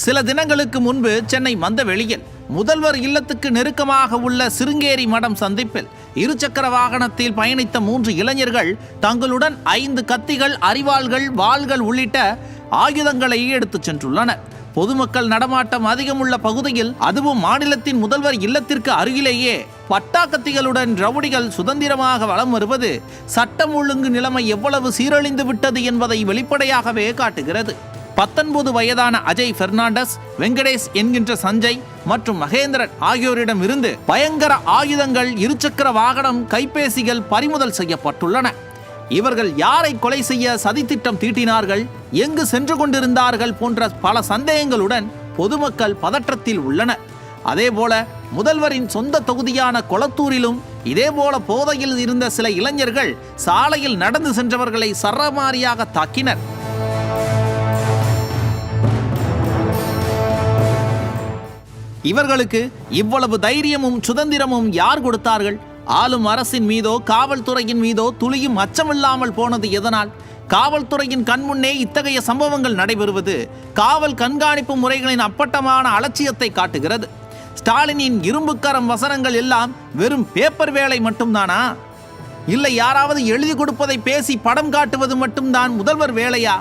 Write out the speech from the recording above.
சில தினங்களுக்கு முன்பு சென்னை மந்தவெளியில் முதல்வர் இல்லத்துக்கு நெருக்கமாக உள்ள சிருங்கேரி மடம் சந்திப்பில் இருசக்கர வாகனத்தில் பயணித்த மூன்று இளைஞர்கள் தங்களுடன் ஐந்து கத்திகள் அரிவாள்கள் வாள்கள் உள்ளிட்ட ஆயுதங்களை எடுத்துச் சென்றுள்ளனர். பொதுமக்கள் நடமாட்டம் அதிகமுள்ள பகுதியில் அதுவும் மாநிலத்தின் முதல்வர் இல்லத்திற்கு அருகிலேயே பட்டாக்கத்திகளுடன் ரவுடிகள் சுதந்திரமாக வலம் வருவது சட்டம் ஒழுங்கு நிலைமை எவ்வளவு சீரழிந்து விட்டது என்பதை வெளிப்படையாகவே காட்டுகிறது. பத்தொன்பது வயதான அஜய் பெர்னாண்டஸ் வெங்கடேஷ் என்கின்ற சஞ்சய் மற்றும் மகேந்திரன் ஆகியோரிடம் இருந்து பயங்கர ஆயுதங்கள் இருசக்கர வாகனம் கைபேசிகள் பறிமுதல் செய்யப்பட்டுள்ளன. இவர்கள் யாரை கொலை செய்ய சதித்திட்டம் தீட்டினார்கள் எங்கு சென்று கொண்டிருந்தார்கள் போன்ற பல சந்தேகங்களுடன் பொதுமக்கள் பதற்றத்தில் உள்ளனர். அதேபோல முதல்வரின் சொந்த தொகுதியான கொளத்தூரிலும் இதேபோல போதையில் இருந்த சில இளைஞர்கள் சாலையில் நடந்து சென்றவர்களை சரமாரியாக தாக்கினர். இவர்களுக்கு இவ்வளவு தைரியமும் சுதந்திரமும் யார் கொடுத்தார்கள்? ஆளும் அரசின் மீதோ காவல்துறையின் மீதோ துளியும் அச்சமில்லாமல் போனது எதனால்? காவல்துறையின் கண்முன்னே இத்தகைய சம்பவங்கள் நடைபெறுவது காவல் கண்காணிப்பு முறைகளின் அப்பட்டமான அலட்சியத்தை காட்டுகிறது. ஸ்டாலினின் இரும்புக்கரம் வசனங்கள் எல்லாம் வெறும் பேப்பர் வேலை மட்டும்தானா? இல்லை யாராவது எழுதி கொடுப்பதை பேசி படம் காட்டுவது மட்டும்தான் முதல்வர் வேலையா?